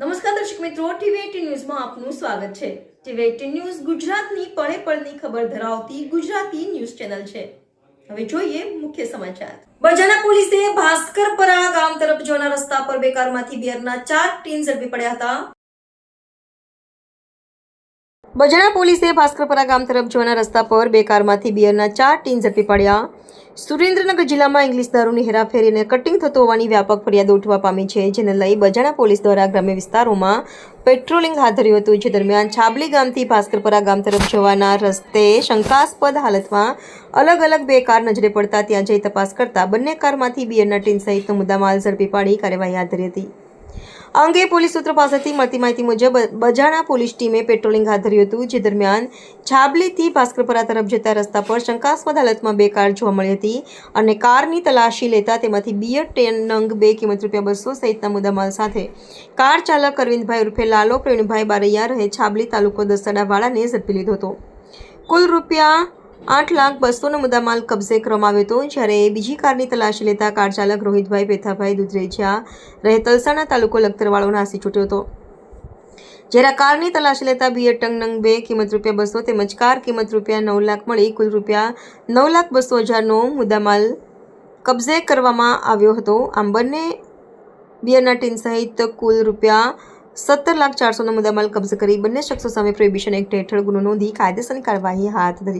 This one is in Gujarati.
નમસ્કાર દર્શક મિત્રો ટીવી ન્યૂઝમાં આપનું સ્વાગત છે. ટીવી એટીન ન્યૂઝ ગુજરાતની પળે પળની ખબર ધરાવતી ગુજરાતી ન્યૂઝ ચેનલ છે. હવે જોઈએ મુખ્ય સમાચાર. બજાના પોલીસે ભાસ્કરપરા ગામ તરફ જવાના રસ્તા પર બે કારમાંથી બિયરના ચાર ટીન ઝડપી પડ્યા હતા. બજાણા પોલીસે ભાસ્કરપરા ગામ તરફ જવાના રસ્તા પર બે કારમાંથી બિયરના ચાર ટીન ઝડપી પડ્યા. સુરેન્દ્રનગર જિલ્લામાં ઇંગ્લિશ દારૂની હેરાફેરીને કટિંગ થતો હોવાની વ્યાપક ફરિયાદો ઉઠવા પામી છે, જેને લઈ બજાણા પોલીસ દ્વારા ગ્રામ્ય વિસ્તારોમાં પેટ્રોલિંગ હાથ ધર્યું હતું, જે દરમિયાન છાબલી ગામથી ભાસ્કરપરા ગામ તરફ જવાના રસ્તે શંકાસ્પદ હાલતમાં અલગ અલગ બે કાર નજરે પડતા ત્યાં જઈ તપાસ કરતા બંને કારમાંથી બિયરના ટીન સહિતનો મુદ્દામાલ ઝડપી પાડી કાર્યવાહી હાથ ધરી હતી. અંગે પોલીસ સૂત્રો પાસેથી મળતી માહિતી મુજબ, બજાણા પોલીસ ટીમે પેટ્રોલિંગ હાથ ધર્યું હતું, જે દરમિયાન છાબલીથી ભાસ્કરપરા તરફ જતા રસ્તા પર શંકાસ્પદ હાલતમાં બે કાર જોવા મળી હતી અને કારની તલાશી લેતા તેમાંથી બિયર ટેન નંગ બે કિંમત રૂપિયા બસો સહિતના મુદ્દામાલ સાથે કાર ચાલક અરવિંદભાઈ ઉર્ફે લાલો પ્રવીણભાઈ બારૈયા રહે છાબલી તાલુકો દસડાવાળાને ઝડપી લીધો હતો. કુલ રૂપિયા આઠ લાખ બસોનો મુદ્દામાલ કબજે કરવામાં આવ્યો હતો, જ્યારે બીજી કારની તલાશી લેતા કાર ચાલક રોહિતભાઈ પેથાભાઈ દુધરેજિયા રહે તલસાણા તાલુકો લખતરવાળો નાસી છૂટ્યો હતો. જ્યારે કારની તલાશી લેતા બીએ ટંગનંગ બે કિંમત રૂપિયા બસો તેમજ કાર કિંમત રૂપિયા નવ લાખ મળી, કુલ રૂપિયા નવ લાખ બસો હજારનો મુદ્દામાલ કબજે કરવામાં આવ્યો હતો. આમ બંને બિયરના ટીન સહિત કુલ રૂપિયા સત્તર લાખ ચારસોનો મુદ્દામાલ કબજે કરી બંને શખ્સો સામે પ્રોહિબિશન એક્ટ હેઠળ ગુનો નોંધી કાયદેસરની કાર્યવાહી હાથ ધરી.